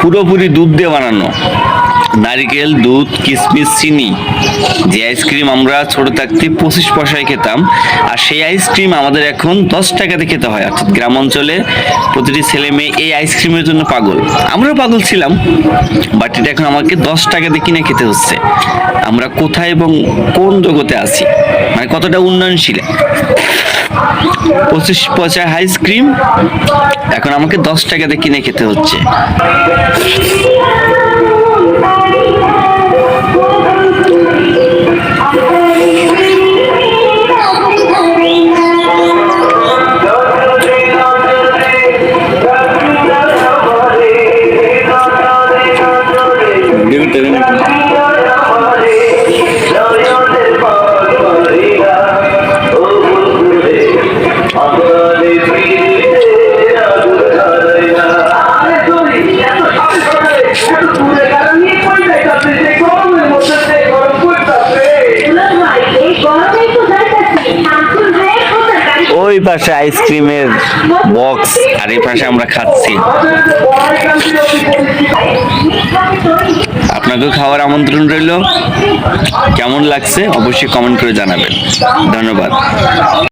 পুরোপুরি দুধ দিয়ে বানানো। নারিকেল, দুধ কিশমিশ চিনি। যে আইসক্রিম আমরা ছোট থাকতে পঁচিশ পয়সায় খেতাম, আর সেই আইসক্রিম আমাদের এখন দশ টাকাতে খেতে হয়। অর্থাৎ গ্রাম অঞ্চলে প্রতিটি ছেলে মেয়ে এই আইসক্রিমের জন্য পাগল। আমরাও পাগল ছিলাম বাট এটা এখন আমাকে দশ টাকাতে কিনে খেতে হচ্ছে। আমরা কোথায় এবং কোন জগতে আছি? মানে কতটা উন্নয়নশীল? পঁচিশ পয়সা আইসক্রিম এখন আমাকে দশ টাকাতে কিনে খেতে হচ্ছে। ওই পাশে আইসক্রিমের বক্স, আর এই পাশে আমরা খাচ্ছি। আপনাকেও খাওয়ার আমন্ত্রণ রইল। কেমন লাগছে? অবশ্যই কমেন্ট করে জানাবেন। ধন্যবাদ।